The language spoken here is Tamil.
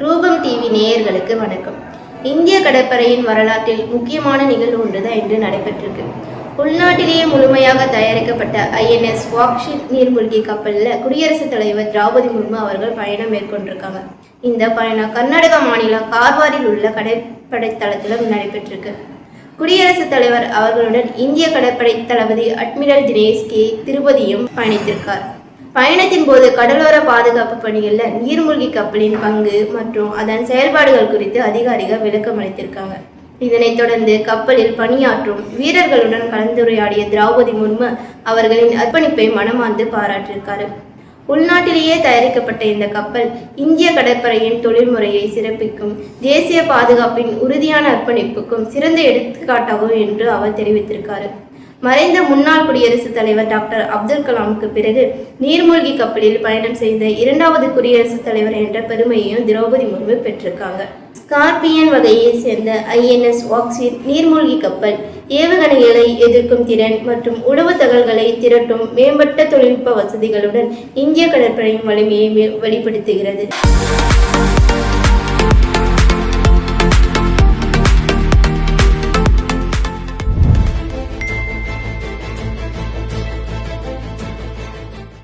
ரூபம் டிவி நேயர்களுக்கு வணக்கம். இந்திய கடற்படையின் வரலாற்றில் முக்கியமான நிகழ்வு ஒன்றுதான் இன்று நடைபெற்றிருக்கு. உள்நாட்டிலேயே முழுமையாக தயாரிக்கப்பட்ட ஐஎன்எஸ் வாக்ஷி நீர்மூழ்கி கப்பலில் குடியரசுத் தலைவர் திரௌபதி முர்மு அவர்கள் பயணம் மேற்கொண்டிருக்காங்க. இந்த பயணம் கர்நாடக மாநிலம் கார்வாரில் உள்ள கடற்படை தளத்திலும் நடைபெற்றிருக்கு. குடியரசுத் தலைவர் அவர்களுடன் இந்திய கடற்படை தளபதி அட்மிரல் தினேஷ் கே திருபதியும் பயணித்திருக்கார். பயணத்தின் போது கடலோர பாதுகாப்பு பணிகளில் நீர்மூழ்கி கப்பலின் பங்கு மற்றும் அதன் செயல்பாடுகள் குறித்து அதிகாரிகள் விளக்கம் அளித்திருக்காங்க. இதனைத் தொடர்ந்து கப்பலில் பணியாற்றும் வீரர்களுடன் கலந்துரையாடிய திரௌபதி முர்மு அவர்களின் அர்ப்பணிப்பை மனமார்ந்து பாராட்டியிருக்காரு. உள்நாட்டிலேயே தயாரிக்கப்பட்ட இந்த கப்பல் இந்திய கடற்படையின் தொழில்முறையை சிறப்பிக்கும் தேசிய பாதுகாப்பின் உறுதியான அர்ப்பணிப்புக்கும் சிறந்த எடுத்துக்காட்டாகும் என்று அவர் தெரிவித்திருக்காரு. மறைந்த முன்னாள் குடியரசுத் தலைவர் டாக்டர் அப்துல் கலாமுக்கு பிறகு நீர்மூழ்கி கப்பலில் பயணம் செய்த இரண்டாவது குடியரசுத் தலைவர் என்ற பெருமையையும் திரௌபதி முர்மு பெற்றிருக்காங்க. ஸ்கார்பியன் வகையை சேர்ந்த ஐஎன்எஸ் வாக்சின் நீர்மூழ்கி கப்பல் ஏவுகணைகளை எதிர்க்கும் திறன் மற்றும் உளவு தகவல்களை திரட்டும் மேம்பட்ட தொழில்நுட்ப வசதிகளுடன் இந்திய கடற்படையின் வலிமையை வெளிப்படுத்துகிறது.